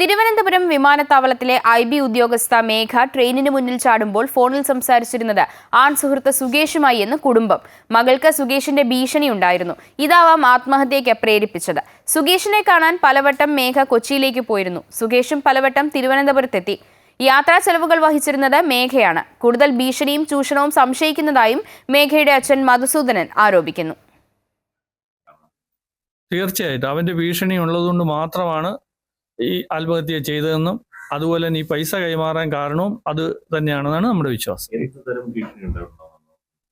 തിരുവനന്തപുരം വിമാനത്താവളത്തിലെ I B ഉദ്യോഗസ്ഥ മേഘ ട്രെയിനിന് മുന്നിൽ ചാടുമ്പോൾ ഫോണിൽ സംസാരിച്ചിരുന്നത് ആൺ സുഹൃത്ത് സുകേഷുമായി എന്ന് കുടുംബം. മകൾക്ക് സുകേഷിന്റെ ഭീഷണി ഉണ്ടായിരുന്നു. ഇതാവാം ആത്മഹത്യയ്ക്ക് പ്രേരിപ്പിച്ചത്. സുകേഷിനെ കാണാൻ പലവട്ടം മേഘ കൊച്ചിയിലേക്ക് പോയിരുന്നു. സുകേഷും പലവട്ടം തിരുവനന്തപുരത്തെത്തി. യാത്രാ ചെലവുകൾ വഹിച്ചിരുന്നത് മേഘയാണ്. കൂടുതൽ ഭീഷണിയും ചൂഷണവും സംശയിക്കുന്നതായും മേഘയുടെ അച്ഛൻ മധുസൂദനൻ ആരോപിക്കുന്നു. തീർച്ചയായിട്ടും. അവന്റെ ഭീഷണി ഉള്ളതുകൊണ്ട് മാത്രമാണ് ഈ ആത്മഹത്യ ചെയ്തതെന്നും അതുപോലെ തന്നെ ഈ പൈസ കൈമാറാൻ കാരണവും അത് തന്നെയാണെന്നാണ് നമ്മുടെ വിശ്വാസം.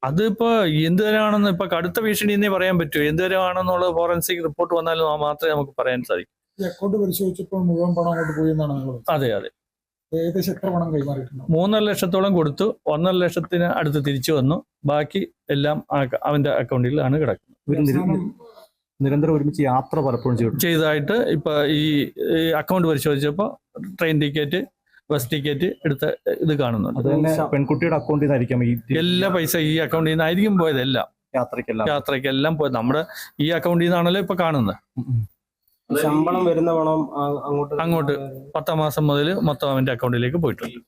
അതിപ്പോ എന്ത് തരമാണെന്ന് ഇപ്പൊ കടുത്ത ഭീഷണി എന്നേ പറയാൻ പറ്റൂ. എന്ത് തരമാണെന്നുള്ള ഫോറൻസിക് റിപ്പോർട്ട് വന്നാലും ആ മാത്രമേ നമുക്ക് പറയാൻ സാധിക്കൂ. അക്കൗണ്ട് പരിശോധിച്ചപ്പോൾ മുഴുവൻ പണം അങ്ങോട്ട് പോയി എന്നാണ് അതെ അതെ. ഏകദേശം എത്ര പണം കൈമാറിയിട്ടുണ്ട് മൂന്നര ലക്ഷത്തോളം കൊടുത്തു. ഒന്നര ലക്ഷത്തിന് അടുത്ത് തിരിച്ചു വന്നു. ബാക്കി എല്ലാം അവന്റെ അക്കൗണ്ടിലാണ് കിടക്കുന്നത്. നിരന്തരം ഒരുമിച്ച് യാത്ര പലപ്പോഴും ചെയ്തു ചെയ്തതായിട്ട് ഇപ്പൊ ഈ അക്കൗണ്ട് പരിശോധിച്ചപ്പോൾ ട്രെയിൻ ടിക്കറ്റ് ബസ് ടിക്കറ്റ് എടുത്ത ഇത് കാണുന്നുണ്ട്. പെൺകുട്ടിയുടെ അക്കൗണ്ടിൽ നിന്നായിരിക്കും എല്ലാ പൈസ ഈ അക്കൗണ്ടിൽ നിന്നായിരിക്കും പോയതെല്ലാം. യാത്രക്കെല്ലാം യാത്രക്കെല്ലാം പോയത്. നമ്മുടെ ഈ അക്കൗണ്ടിൽ നിന്നാണല്ലോ ഇപ്പൊ കാണുന്നത്. ശമ്പളം വരുന്ന പണം അങ്ങോട്ട് അങ്ങോട്ട്. പത്താം മാസം മുതൽ മൊത്തം അവന്റെ അക്കൗണ്ടിലേക്ക് പോയിട്ടുണ്ട്.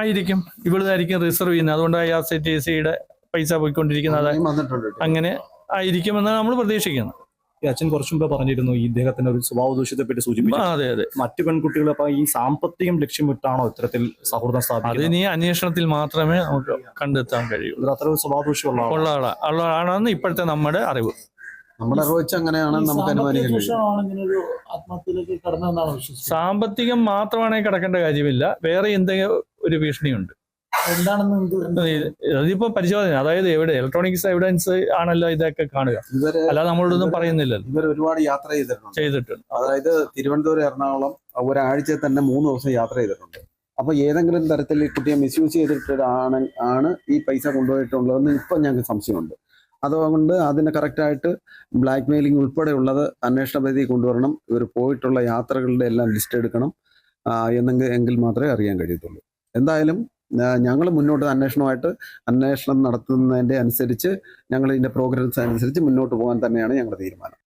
ആയിരിക്കും. ഇവിടുന്നായിരിക്കും റിസർവ് ചെയ്യുന്നത്. അതുകൊണ്ട് ഐ ആർ സി ടി സിയുടെ പൈസ പോയിക്കൊണ്ടിരിക്കുന്നത്. അങ്ങനെ ആയിരിക്കുമെന്നാണ് നമ്മൾ പ്രതീക്ഷിക്കുന്നത്. ഈ അച്ഛൻ കുറച്ചു മുമ്പ് പറഞ്ഞിരുന്നു ഈ ഇദ്ദേഹത്തിന്റെ ഒരു സ്വഭാവ ദൂഷ്യത്തെ പറ്റി സൂചിപ്പിച്ചു അതെ അതെ. മറ്റു പെൺകുട്ടികൾ അപ്പൊ ഈ സാമ്പത്തികം ലക്ഷ്യമിട്ടാണോ ഇത്തരത്തിൽ സൗഹൃദം സ്ഥാപിക്കുന്നത്? അതിന് ഈ അന്വേഷണത്തിൽ മാത്രമേ നമുക്ക് കണ്ടെത്താൻ കഴിയൂ അത്ര ഒരു സ്വഭാവ ദൂഷ്യമുള്ള ഉള്ള ആളാണെന്ന് ഇപ്പോഴത്തെ നമ്മുടെ അറിവ്. നമ്മുടെ അറിവ് വെച്ച് അങ്ങനെയാണ് നമുക്ക് അനുമാനിക്കുന്നത് സാമ്പത്തികം മാത്രമാണെങ്കിൽ കിടക്കേണ്ട കാര്യമില്ല. വേറെ എന്തെങ്കിലും ഒരു ഭീഷണിയുണ്ട്. അതിപ്പോ പരിശോധന അതായത് എവിടെ ഇലക്ട്രോണിക്സ് എവിഡൻസ് ആണല്ലോ ഇതൊക്കെ കാണുക. അല്ല അല്ലാതെ നമ്മളോടൊന്നും പറയുന്നില്ലല്ലോ. ഇവർ ഒരുപാട് യാത്ര ചെയ്തിട്ടുണ്ട്. ചെയ്തിട്ടുണ്ട്. അതായത് തിരുവനന്തപുരം എറണാകുളം ഒരാഴ്ച തന്നെ മൂന്ന് ദിവസം യാത്ര ചെയ്തിട്ടുണ്ട്. അപ്പൊ ഏതെങ്കിലും തരത്തിൽ ഈ കുട്ടിയെ മിസ്യൂസ് ചെയ്തിട്ടാണ് ആണ് ഈ പൈസ കൊണ്ടുപോയിട്ടുള്ളതെന്ന് ഇപ്പം ഞങ്ങൾക്ക് സംശയമുണ്ട്. അതുകൊണ്ട് അതിന് കറക്റ്റായിട്ട് ബ്ലാക്ക് മെയിലിംഗ് ഉൾപ്പെടെയുള്ളത് അന്വേഷണ പരിധി കൊണ്ടുവരണം. ഇവർ പോയിട്ടുള്ള യാത്രകളുടെ എല്ലാം ലിസ്റ്റ് എടുക്കണം. എന്നെങ്കിൽ എങ്കിൽ മാത്രമേ അറിയാൻ കഴിയത്തുള്ളൂ. എന്തായാലും ഞങ്ങൾ മുന്നോട്ട് അന്വേഷണമായിട്ട് അന്വേഷണം നടത്തുന്നതിന്റെ അനുസരിച്ച് ഞങ്ങൾ ഇതിന്റെ പ്രോഗ്രസ് അനുസരിച്ച് മുന്നോട്ട് പോകാൻ തന്നെയാണ് ഞങ്ങളുടെ തീരുമാനം.